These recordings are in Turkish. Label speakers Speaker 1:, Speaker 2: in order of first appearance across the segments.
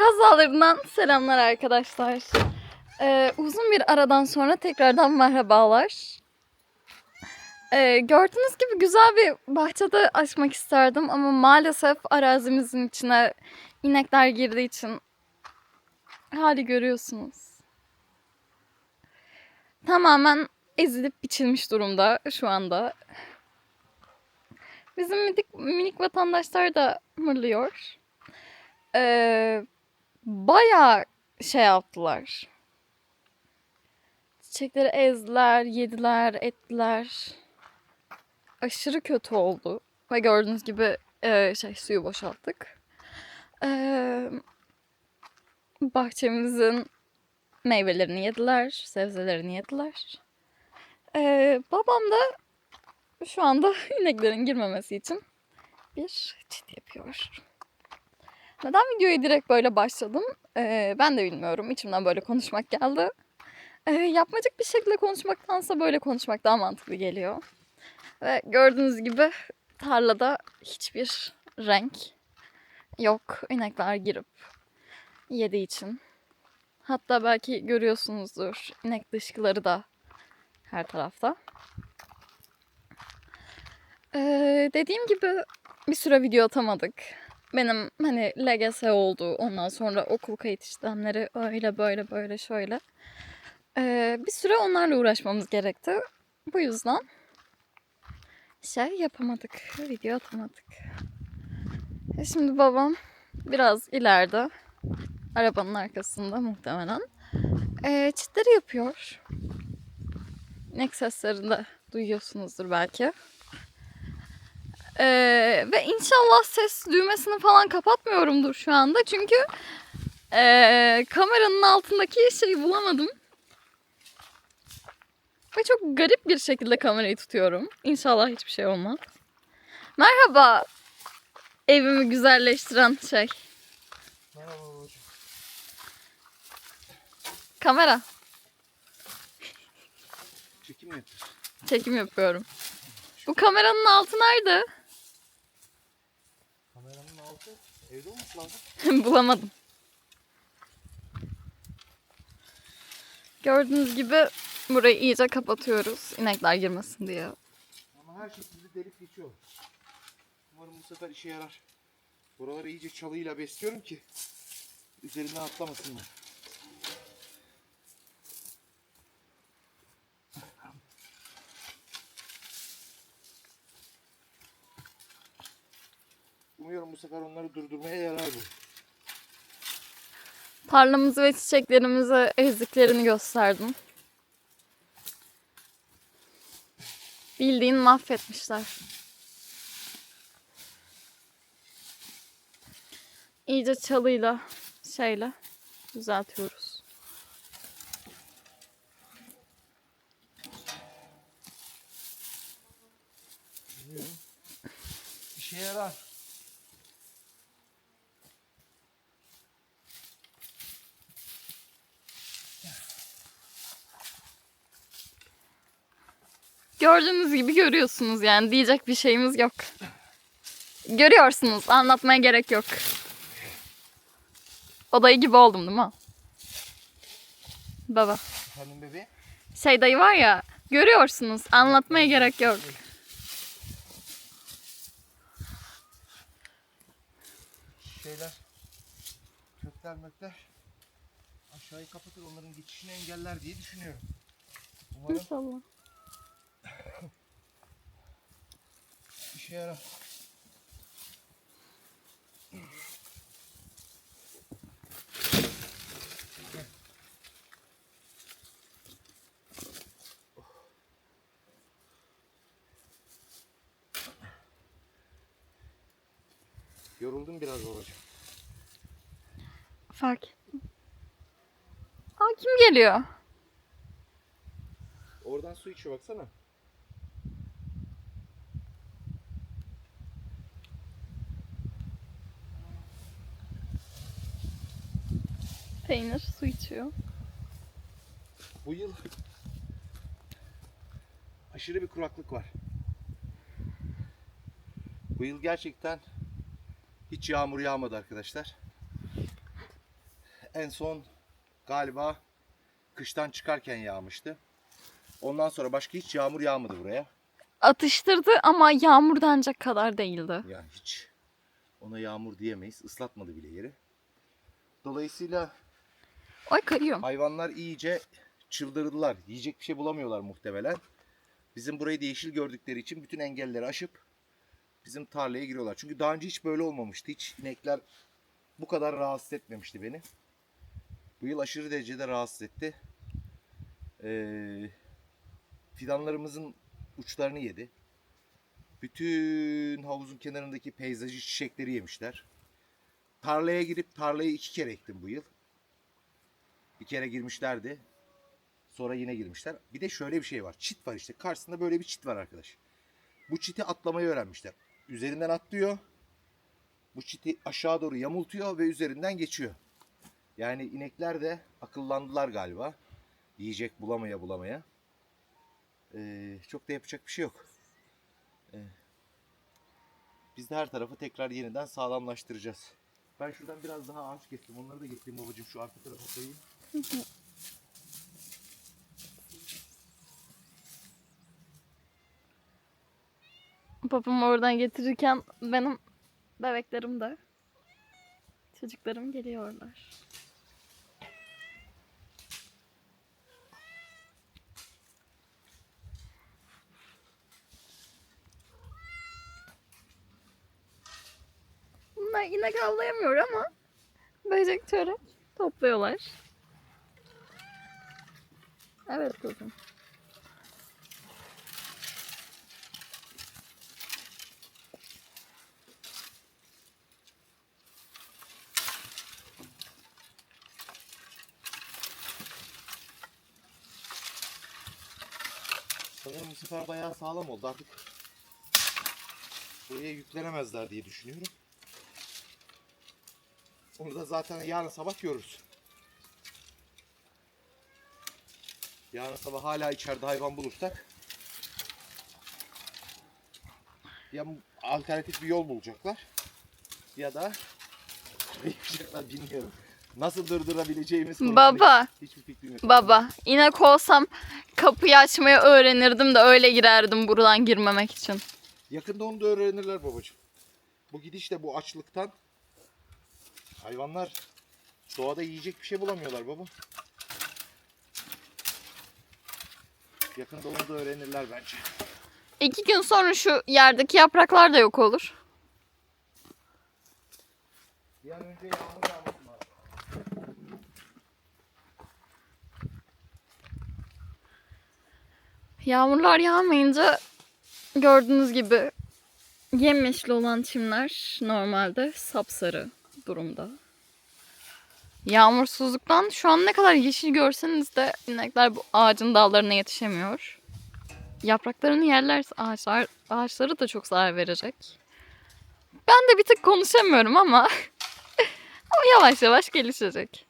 Speaker 1: Kaz Dağları'ndan selamlar arkadaşlar. Ee, uzun bir aradan sonra tekrardan merhabalar. Ee, gördüğünüz gibi güzel bir bahçede açmak isterdim ama maalesef arazimizin içine inekler girdiği için hali görüyorsunuz. Tamamen ezilip biçilmiş durumda şu anda. Bizim minik, minik vatandaşlar da mırlıyor. Ee, bayağı şey yaptılar. Çiçekleri ezdiler, yediler, ettiler. Aşırı kötü oldu. Ve gördüğünüz gibi e, şey suyu boşalttık. Ee, bahçemizin meyvelerini yediler, sebzelerini yediler. Ee, babam da şu anda ineklerin girmemesi için bir çit yapıyor. Neden videoya direkt böyle başladım? Ee, ben de bilmiyorum. İçimden böyle konuşmak geldi. Ee, yapmacık bir şekilde konuşmaktansa böyle konuşmak daha mantıklı geliyor. Ve gördüğünüz gibi tarlada hiçbir renk yok. İnekler girip yediği için. Hatta belki görüyorsunuzdur inek dışkıları da her tarafta. Ee, dediğim gibi bir süre video atamadık. Benim hani LGS oldu. Ondan sonra okul kayıt işlemleri öyle böyle böyle şöyle. Ee, bir süre onlarla uğraşmamız gerekti. Bu yüzden şey yapamadık. Video atamadık. E Şimdi babam biraz ileride arabanın arkasında muhtemelen ee, çitleri yapıyor. İnek seslerini de duyuyorsunuzdur belki. Ee, ve inşallah ses düğmesini falan kapatmıyorumdur şu anda. Çünkü ee, kameranın altındaki şeyi bulamadım. Ve çok garip bir şekilde kamerayı tutuyorum. İnşallah hiçbir şey olmaz. Merhaba. Evimi güzelleştiren şey.
Speaker 2: Merhaba babacığım.
Speaker 1: Kamera.
Speaker 2: Çekim yapıyorsun?
Speaker 1: Çekim yapıyorum. Bu kameranın altı nerede?
Speaker 2: Kameranın altı evde olması lazım.
Speaker 1: Bulamadım. Gördüğünüz gibi burayı iyice kapatıyoruz. İnekler girmesin diye.
Speaker 2: Ama her şekilde delip geçiyor. Umarım bu sefer işe yarar. Buraları iyice çalıyla besliyorum ki üzerinden atlamasınlar. Umuyorum bu sefer onları durdurmaya yarar bu.
Speaker 1: Tarlamızı ve çiçeklerimizi ezdiklerini gösterdim. Bildiğin mahvetmişler. İyice çalıyla şeyle düzeltiyoruz.
Speaker 2: Umuyorum işe yarar.
Speaker 1: Gördüğünüz gibi görüyorsunuz yani diyecek bir şeyimiz yok. Görüyorsunuz anlatmaya gerek yok. Odayı gibi oldum değil mi? Baba.
Speaker 2: Efendim bebeğim?
Speaker 1: Şey dayı var ya görüyorsunuz anlatmaya gerek yok.
Speaker 2: şeyler, kökler mökler aşağıyı kapatır onların geçişini engeller diye düşünüyorum. Umarım
Speaker 1: İnşallah.
Speaker 2: İşe yarar. Yoruldum biraz babacığım.
Speaker 1: Fark ettim. Aa kim geliyor?
Speaker 2: Oradan su içiyor baksana.
Speaker 1: Peynir su içiyor.
Speaker 2: Bu yıl aşırı bir kuraklık var. Bu yıl gerçekten hiç yağmur yağmadı arkadaşlar. en son galiba kıştan çıkarken yağmıştı. Ondan sonra başka hiç yağmur yağmadı buraya.
Speaker 1: Atıştırdı ama yağmur denecek kadar değildi.
Speaker 2: Yani hiç ona yağmur diyemeyiz. Islatmadı bile yeri. Dolayısıyla
Speaker 1: Ay kayıyor.
Speaker 2: hayvanlar iyice çıldırdılar. Yiyecek bir şey bulamıyorlar muhtemelen. Bizim burayı da yeşil gördükleri için bütün engelleri aşıp bizim tarlaya giriyorlar. Çünkü daha önce hiç böyle olmamıştı. Hiç inekler bu kadar rahatsız etmemişti beni. Bu yıl aşırı derecede rahatsız etti. Ee, fidanlarımızın uçlarını yedi. Bütün havuzun kenarındaki peyzajı çiçekleri yemişler. Tarlaya girip tarlayı iki kere ektim bu yıl. Bir kere girmişlerdi. Sonra yine girmişler. Bir de şöyle bir şey var. Çit var işte. Karşısında böyle bir çit var arkadaş. Bu çiti atlamayı öğrenmişler. Üzerinden atlıyor. Bu çiti aşağı doğru yamultuyor ve üzerinden geçiyor. Yani inekler de akıllandılar galiba. Yiyecek bulamaya bulamaya. Ee, çok da yapacak bir şey yok. Ee, biz de her tarafı tekrar yeniden sağlamlaştıracağız. Ben şuradan biraz daha ağaç getirdim. Onları da getireyim babacığım şu arka tarafa koyayım.
Speaker 1: Babam oradan getirirken benim bebeklerim de çocuklarım geliyorlar. Bunlar inek avlayamıyor ama böcek çörek topluyorlar. Evet kızım.
Speaker 2: Sanırım bu sefer bayağı sağlam oldu artık. Buraya yüklenemezler diye düşünüyorum. Onu da zaten yarın sabah görürüz. Yarın sabah hala içeride hayvan bulursak ya alternatif bir yol bulacaklar ya da yapacaklar bilmiyorum. Nasıl durdurabileceğimiz konusunda
Speaker 1: Baba.
Speaker 2: hiçbir fikrim yok.
Speaker 1: Baba, inek olsam kapıyı açmayı öğrenirdim de öyle girerdim buradan girmemek için.
Speaker 2: Yakında onu da öğrenirler babacığım. Bu gidişle bu açlıktan hayvanlar doğada yiyecek bir şey bulamıyorlar baba. Yakında onu da öğrenirler bence.
Speaker 1: İki gün sonra şu yerdeki yapraklar da yok olur.
Speaker 2: Bir an önce yağmur yağmasın lazım.
Speaker 1: Yağmurlar yağmayınca gördüğünüz gibi yemyeşil olan çimler normalde sapsarı durumda. Yağmursuzluktan şu an ne kadar yeşil görseniz de inekler bu ağacın dallarına yetişemiyor. Yapraklarını yerlerse ağaçlar, ağaçları da çok zarar verecek. Ben de bir tık konuşamıyorum ama ama yavaş yavaş gelişecek.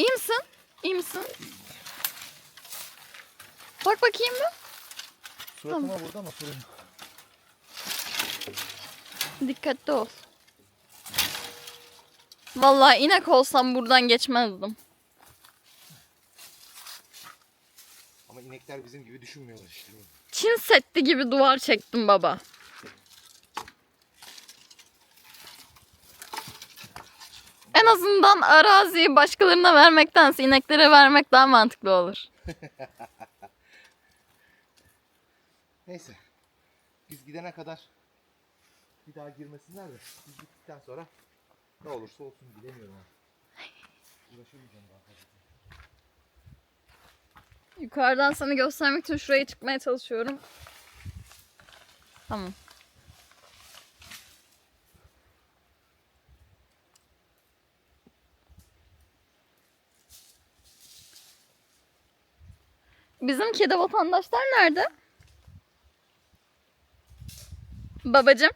Speaker 1: İyi misin? Misin? Bak bakayım bir.
Speaker 2: Suratıma vurdu ama sorun yok.
Speaker 1: Dikkatli ol. Vallahi inek olsam buradan geçmezdim.
Speaker 2: Ama inekler bizim gibi düşünmüyorlar işte.
Speaker 1: Çin Seddi gibi duvar çektim baba. Azından araziyi başkalarına vermektense ineklere vermek daha mantıklı olur.
Speaker 2: Neyse. Biz gidene kadar bir daha girmesinler de biz gittikten sonra ne olursa olsun bilemiyorum artık. Uğraşamayacağım daha fazla.
Speaker 1: Yukarıdan sana göstermek için şuraya çıkmaya çalışıyorum. Tamam. Bizim kedi vatandaşlar nerede? Babacım.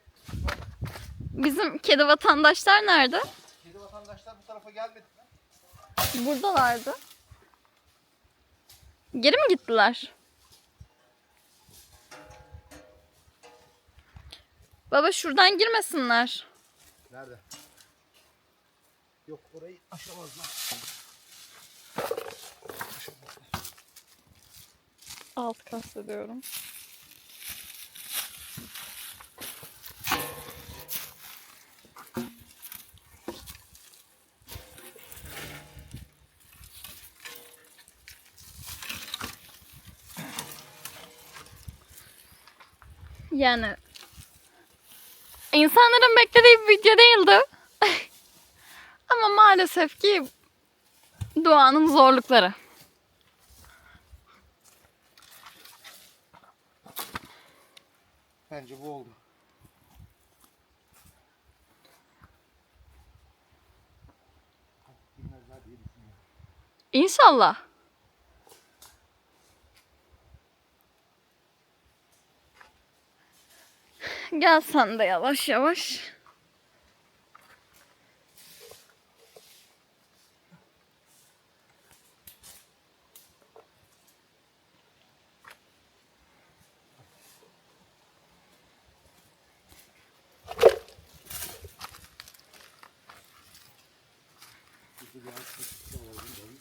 Speaker 1: Bizim kedi vatandaşlar nerede?
Speaker 2: Kedi vatandaşlar bu tarafa gelmedi mi?
Speaker 1: Buradalardı. Geri mi gittiler? Baba şuradan girmesinler.
Speaker 2: Nerede? Yok orayı aşamazlar.
Speaker 1: Alt kastediyorum. Yani insanların beklediği bir video değildi. Ama maalesef ki doğanın zorlukları.
Speaker 2: Bence bu oldu.
Speaker 1: İnşallah. Gel sen de yavaş yavaş.
Speaker 2: Burada bir ağaç kesiti alalım, alalım.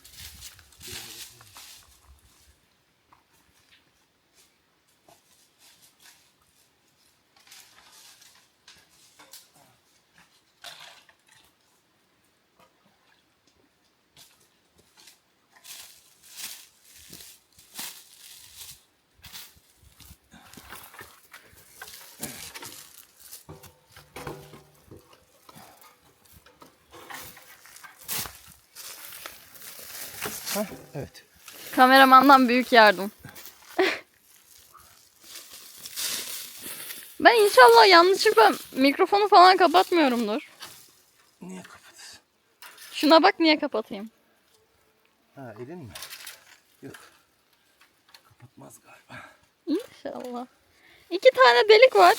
Speaker 2: Hah, evet.
Speaker 1: Kameramandan büyük yardım. ben inşallah yanlışlıkla mikrofonu falan kapatmıyorumdur.
Speaker 2: Niye kapatıyorsun?
Speaker 1: Şuna bak niye kapatayım.
Speaker 2: Ha elin mi? Yok. Kapatmaz galiba.
Speaker 1: İnşallah. İki tane delik var.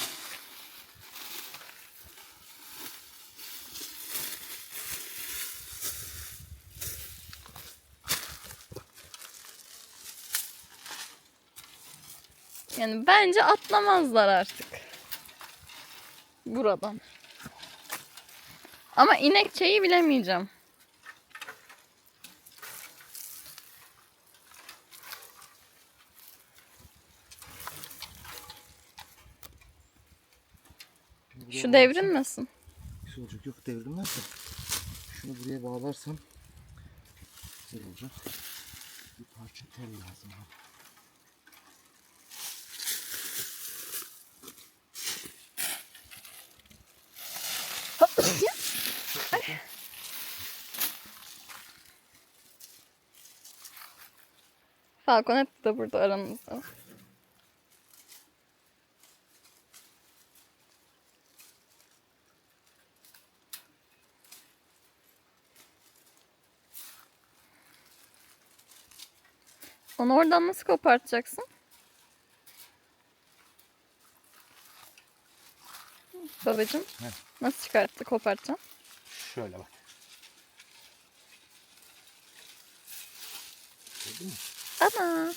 Speaker 1: Yani bence atlamazlar artık. Buradan. Ama inekçeyi bilemeyeceğim. Şu devrilmesin.
Speaker 2: Bir şey olacak yok devrilmez de. Şunu buraya bağlarsam güzel olacak. Bir parça tel lazım. Bana.
Speaker 1: Falconet de burada aramızda. Onu oradan nasıl kopartacaksın? Babacım,
Speaker 2: Heh.
Speaker 1: nasıl çıkarttı kopartacaksın?
Speaker 2: Şöyle bak. Gördün mü?
Speaker 1: Ana!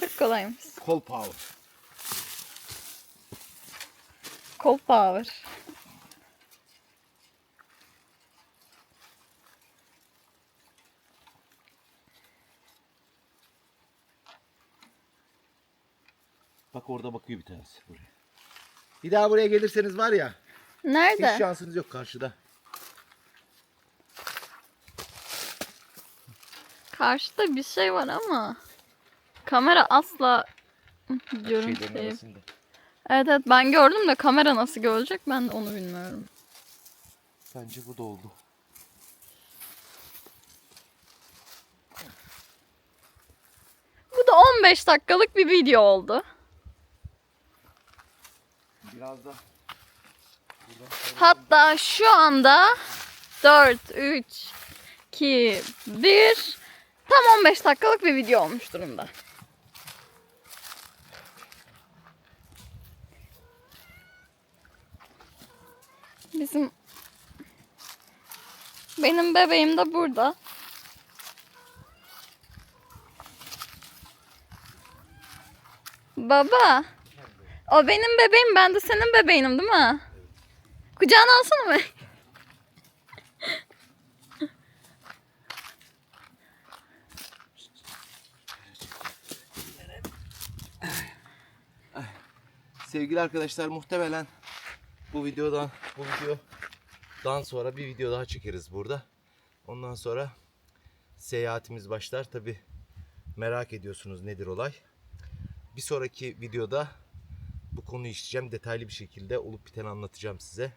Speaker 1: Çok kolaymış.
Speaker 2: Kol power.
Speaker 1: Kol power.
Speaker 2: Bak orada bakıyor bir tanesi buraya. Bir daha buraya gelirseniz var ya
Speaker 1: Nerede?
Speaker 2: hiç şansınız yok karşıda.
Speaker 1: Karşıda bir şey var ama kamera asla
Speaker 2: arasında.
Speaker 1: Evet evet ben gördüm de kamera nasıl görecek ben de onu bilmiyorum.
Speaker 2: Bence bu da oldu.
Speaker 1: Bu da 15 dakikalık bir video oldu.
Speaker 2: Biraz da
Speaker 1: Hatta şu anda 4, 3, 2, 1 Tam 15 dakikalık bir video olmuş durumda. Bizim benim bebeğim de burada. Baba. O benim bebeğim, ben de senin bebeğinim değil mi? Kucağına alsana be.
Speaker 2: Sevgili arkadaşlar muhtemelen bu videodan bu videodan sonra bir video daha çekeriz burada. Ondan sonra seyahatimiz başlar. Tabi merak ediyorsunuz nedir olay. Bir sonraki videoda bu konuyu işleyeceğim. Detaylı bir şekilde olup biteni anlatacağım size.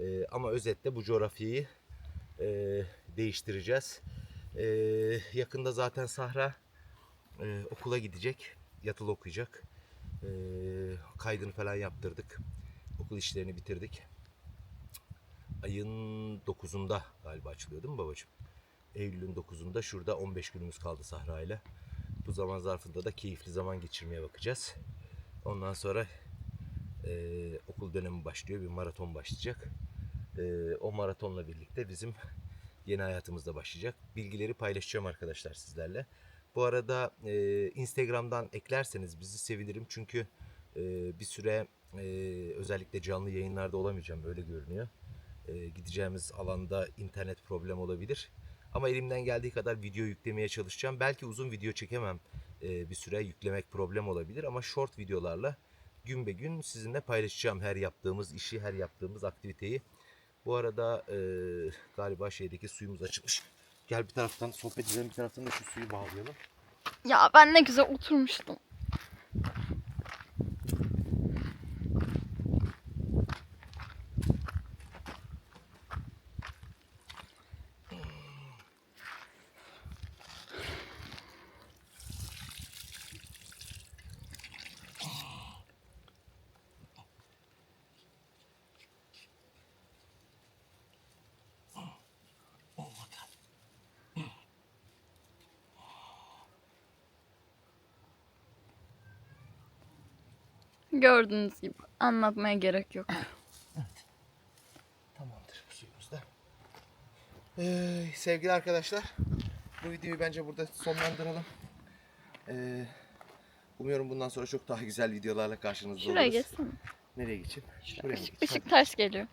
Speaker 2: Ee, ama özetle bu coğrafyayı e, değiştireceğiz. Ee, yakında zaten Sahra e, okula gidecek. Yatılı okuyacak. Ee, kaydını falan yaptırdık. Okul işlerini bitirdik. Ayın 9'unda galiba açılıyor değil mi babacığım? Eylül'ün 9'unda şurada 15 günümüz kaldı Sahra ile. Bu zaman zarfında da keyifli zaman geçirmeye bakacağız. Ondan sonra e, okul dönemi başlıyor. Bir maraton başlayacak. E, o maratonla birlikte bizim yeni hayatımız da başlayacak. Bilgileri paylaşacağım arkadaşlar sizlerle. Bu arada e, Instagram'dan eklerseniz bizi sevinirim. Çünkü e, bir süre e, özellikle canlı yayınlarda olamayacağım öyle görünüyor. E, gideceğimiz alanda internet problem olabilir. Ama elimden geldiği kadar video yüklemeye çalışacağım. Belki uzun video çekemem e, bir süre yüklemek problem olabilir. Ama short videolarla gün be gün sizinle paylaşacağım her yaptığımız işi, her yaptığımız aktiviteyi. Bu arada e, galiba şeydeki suyumuz açılmış. Gel bir taraftan sohbet edelim, bir taraftan da şu suyu bağlayalım.
Speaker 1: Ya ben ne güzel oturmuştum. Gördüğünüz gibi anlatmaya gerek yok.
Speaker 2: Tamamdır bu suyumuz da. Ee, sevgili arkadaşlar, bu videoyu bence burada sonlandıralım. Ee, umuyorum bundan sonra çok daha güzel videolarla karşınızda
Speaker 1: Şuraya
Speaker 2: oluruz.
Speaker 1: geçsene.
Speaker 2: Nereye geçeyim? Şuraya
Speaker 1: Işık, ışık ters geliyor.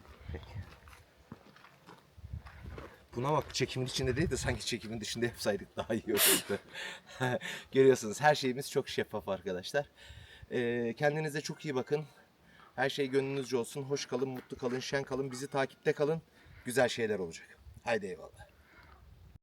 Speaker 2: Buna bak çekimin içinde değil de sanki çekimin dışında yapsaydık daha iyi olurdu. Görüyorsunuz her şeyimiz çok şeffaf arkadaşlar. Ee, kendinize çok iyi bakın. Her şey gönlünüzce olsun. Hoş kalın, mutlu kalın, şen kalın. Bizi takipte kalın. Güzel şeyler olacak. Haydi eyvallah.